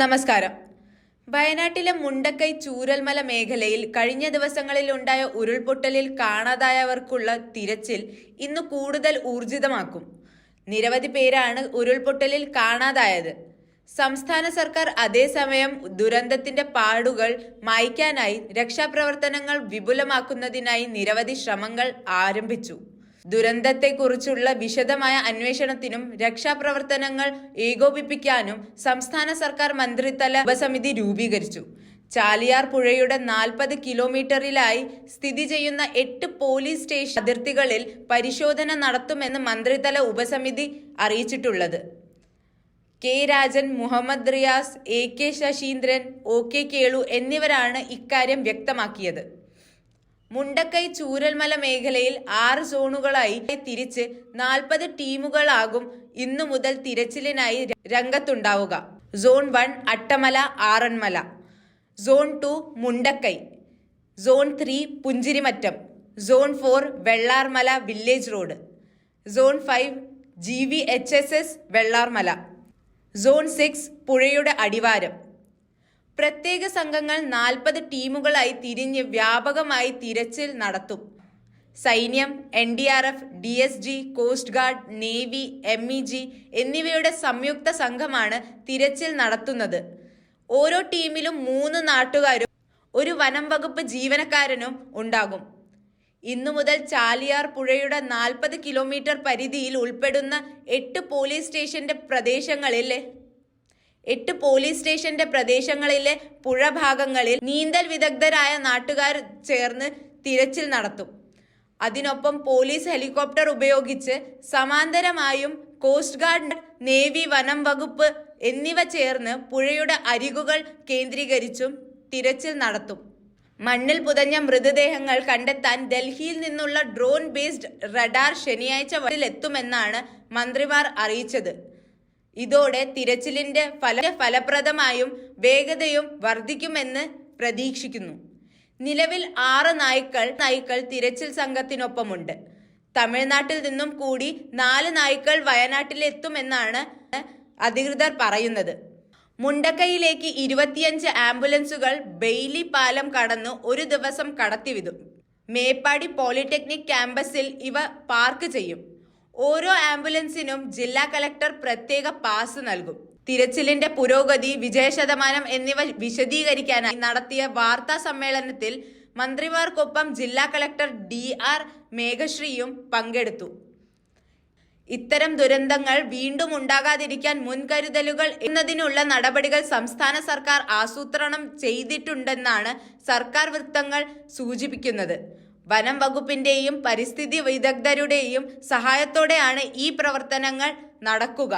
നമസ്കാരം. വയനാട്ടിലെ മുണ്ടക്കൈ ചൂരൽമല മേഖലയിൽ കഴിഞ്ഞ ദിവസങ്ങളിൽ ഉണ്ടായ ഉരുൾപൊട്ടലിൽ കാണാതായവർക്കുള്ള തിരച്ചിൽ ഇന്ന് കൂടുതൽ ഊർജിതമാക്കും. നിരവധി പേരാണ് ഉരുൾപൊട്ടലിൽ കാണാതായത്. സംസ്ഥാന സർക്കാർ അതേസമയം ദുരന്തത്തിന്റെ പാടുകൾ മായ്ക്കാനായി രക്ഷാപ്രവർത്തനങ്ങൾ വിപുലമാക്കുന്നതിനായി നിരവധി ശ്രമങ്ങൾ ആരംഭിച്ചു. ദുരന്തത്തെക്കുറിച്ചുള്ള വിശദമായ അന്വേഷണത്തിനും രക്ഷാപ്രവർത്തനങ്ങൾ ഏകോപിപ്പിക്കാനും സംസ്ഥാന സർക്കാർ മന്ത്രിതല ഉപസമിതി രൂപീകരിച്ചു. ചാലിയാർ പുഴയുടെ നാൽപ്പത് കിലോമീറ്ററിലായി സ്ഥിതി ചെയ്യുന്ന എട്ട് പോലീസ് സ്റ്റേഷൻ അതിർത്തികളിൽ പരിശോധന നടത്തുമെന്ന് മന്ത്രിതല ഉപസമിതി അറിയിച്ചിട്ടുള്ളത്. K Rajan Muhammad Riyas A K Saseendran O K Kelu എന്നിവരാണ് ഇക്കാര്യം വ്യക്തമാക്കിയത്. മുണ്ടക്കൈ ചൂരൽമല മേഖലയിൽ ആറ് സോണുകളായി തിരിച്ച് നാൽപ്പത് ടീമുകളാകും ഇന്നു മുതൽ തിരച്ചിലിനായി രംഗത്തുണ്ടാവുക. Zone one Attamala Aranmala. Zone two Mundakkai. Zone three Punchirimattam. Zone four Vellarmala village road. Zone five G V H S S Vellarmala. Zone six പുഴയുടെ അടിവാരം. പ്രത്യേക സംഘങ്ങൾ നാൽപ്പത് ടീമുകളായി തിരിഞ്ഞ് വ്യാപകമായി തിരച്ചിൽ നടത്തും. സൈന്യം N D R F D S G coast guard navy M E G എന്നിവയുടെ സംയുക്ത സംഘമാണ് തിരച്ചിൽ നടത്തുന്നത്. ഓരോ ടീമിലും മൂന്ന് നാട്ടുകാരും ഒരു വനം വകുപ്പ് ജീവനക്കാരനും ഉണ്ടാകും. ഇന്നു മുതൽ ചാലിയാർ പുഴയുടെ നാൽപ്പത് കിലോമീറ്റർ പരിധിയിൽ ഉൾപ്പെടുന്ന എട്ട് പോലീസ് സ്റ്റേഷന്റെ പ്രദേശങ്ങളിലെ എട്ട് പോലീസ് സ്റ്റേഷന്റെ പ്രദേശങ്ങളിലെ പുഴഭാഗങ്ങളിൽ നീന്തൽ വിദഗ്ധരായ നാട്ടുകാർ ചേർന്ന് തിരച്ചിൽ നടത്തും. അതിനൊപ്പം പോലീസ് ഹെലികോപ്റ്റർ ഉപയോഗിച്ച് സമാന്തരമായും കോസ്റ്റ് ഗാർഡ് നേവി വനം വകുപ്പ് എന്നിവ ചേർന്ന് പുഴയുടെ അരികുകൾ കേന്ദ്രീകരിച്ചും തിരച്ചിൽ നടത്തും. മണ്ണിൽ പുതഞ്ഞ മൃതദേഹങ്ങൾ കണ്ടെത്താൻ ഡൽഹിയിൽ നിന്നുള്ള ഡ്രോൺ ബേസ്ഡ് റഡാർ ശനിയാഴ്ച എത്തുമെന്നാണ് മന്ത്രിമാർ അറിയിച്ചത്. ഇതോടെ തിരച്ചിലിന്റെ ഫല ഫലപ്രദമായും വേഗതയും വർദ്ധിക്കുമെന്ന് പ്രതീക്ഷിക്കുന്നു. നിലവിൽ ആറ് നായ്ക്കൾ നായ്ക്കൾ തിരച്ചിൽ സംഘത്തിനൊപ്പമുണ്ട്. തമിഴ്നാട്ടിൽ നിന്നും കൂടി നാല് നായ്ക്കൾ വയനാട്ടിലെത്തുമെന്നാണ് അധികൃതർ പറയുന്നത്. മുണ്ടക്കൈയിലേക്ക് ഇരുപത്തിയഞ്ച് ആംബുലൻസുകൾ ബെയ്ലി പാലം കടന്ന് ഒരു ദിവസം കടത്തിവിടും. മേപ്പാടി പോളിടെക്നിക് ക്യാമ്പസിൽ ഇവ പാർക്ക് ചെയ്യും. ഓരോ ആംബുലൻസിനും ജില്ലാ കലക്ടർ പ്രത്യേക പാസ് നൽകും. തിരച്ചിലിന്റെ പുരോഗതി വിജയശതമാനം എന്നിവ വിശദീകരിക്കാനായി നടത്തിയ വാർത്താ സമ്മേളനത്തിൽ മന്ത്രിമാർക്കൊപ്പം ജില്ലാ കലക്ടർ ഡി ആർ മേഘശ്രീയും പങ്കെടുത്തു. ഇത്തരം ദുരന്തങ്ങൾ വീണ്ടും ഉണ്ടാകാതിരിക്കാൻ മുൻകരുതലുകൾ എന്നതിനുള്ള നടപടികൾ സംസ്ഥാന സർക്കാർ ആസൂത്രണം ചെയ്തിട്ടുണ്ടെന്നാണ് സർക്കാർ വൃത്തങ്ങൾ സൂചിപ്പിക്കുന്നത്. വനം വകുപ്പിന്റെയും പരിസ്ഥിതി വിദഗ്ധരുടെയും സഹായത്തോടെയാണ് ഈ പ്രവർത്തനങ്ങൾ നടക്കുക.